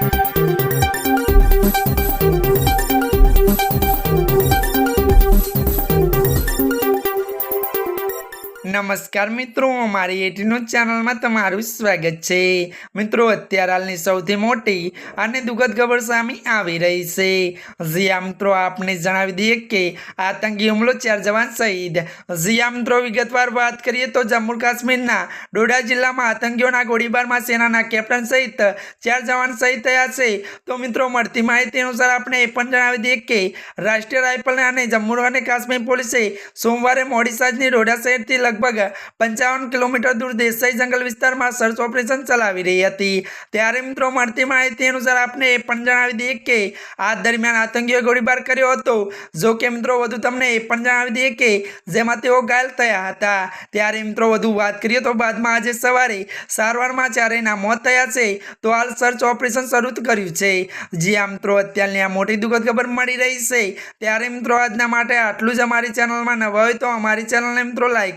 Thank you. નમસ્કાર મિત્રો મારી એટીનો ચેનલમાં તમારું સ્વાગત છે. મિત્રો, અત્યારે હાલની સૌથી મોટી અને દુઃખદ ખબર સામે આવી રહી છે. જીયા મિત્રો, આપને જણાવી દઈએ કે આતંકી હુમલો ચાર જવાન શહીદ. જીયા મિત્રો, વિગતવાર વાત કરીએ તો જમ્મુ કાશ્મીરના ડોડા જિલ્લામાં આતંકીઓના ગોળીબારમાં સેનાના કેપ્ટન સહિત ચાર જવાન શહીદ થયા છે. તો મિત્રો, મળતી માહિતી અનુસાર આપણે એ પણ જણાવી દઈએ કે રાષ્ટ્રીય રાઇફલ અને જમ્મુ અને કાશ્મીર પોલીસે સોમવારે મોડી સાંજની ડોડા શહેરથી લગભગ પંચાવન કિલોમીટર દૂર દેસાઈ જંગલ વિસ્તારમાં સર્ચ ઓપરેશન ચલાવી રહી હતી. ત્યારે મિત્રો, મળતી માહિતી અનુસાર આપને એ પણ જણાવી દઈએ કે આ દરમિયાન આતંકીઓએ ગોળીબાર કર્યો હતો. જો કે મિત્રો, વધુ તમને એ પણ જણાવી દઈએ કે જેમાં તેઓ ઘાયલ થયા હતા. ત્યારે મિત્રો, વધુ વાત કરીએ તો બાદમાં આજે સવારે સારવારમાં ચારેયના મોત થયા છે. તો હાલ સર્ચ ઓપરેશન શરૂ કર્યું છે. જે આ મિત્રો, અત્યારની આ મોટી દુઃખદ ખબર મળી રહી છે. ત્યારે મિત્રો, આજના માટે આટલું જ અમારી ચેનલમાં નવા હોય તો અમારી ચેનલને મિત્રો લાઈક